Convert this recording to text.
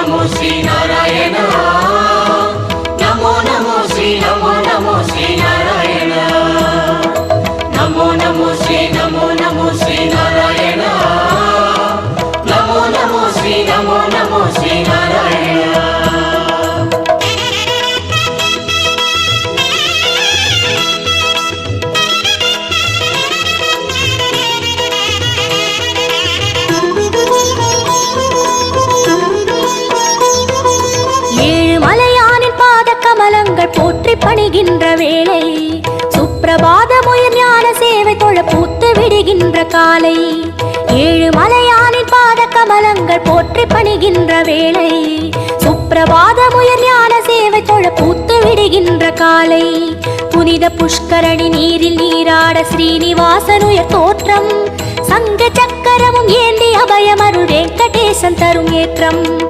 నమో శ్రీ నారాయణ. నమో నమో శ్రీ నమో నమో శ్రీ నారాయణ. నమో నమో శ్రీ నమో నమో శ్రీ నారాయణ. నమో నమో శ్రీ నమో నమో శ్రీ నారాయణ. கமலங்கள் போற்றி பணிகின்ற வேளை. சுப்பிரபாத முயல் ஞான சேவை தொழ பூத்து விடுகின்ற காலை. ஏழு மலையானின் பாத கமலங்கள் போற்றி பணிகின்ற வேளை. சுப்பிரபாத முயல் ஞான சேவை தொழ பூத்து விடுகின்ற காலை. புனித புஷ்கரணி நீரில் நீராட ஸ்ரீனிவாசன் தோற்றம். சங்க சக்கரமும் ஏந்தி அபயமருள் வெங்கடேசன் தரும் ஏற்றம்.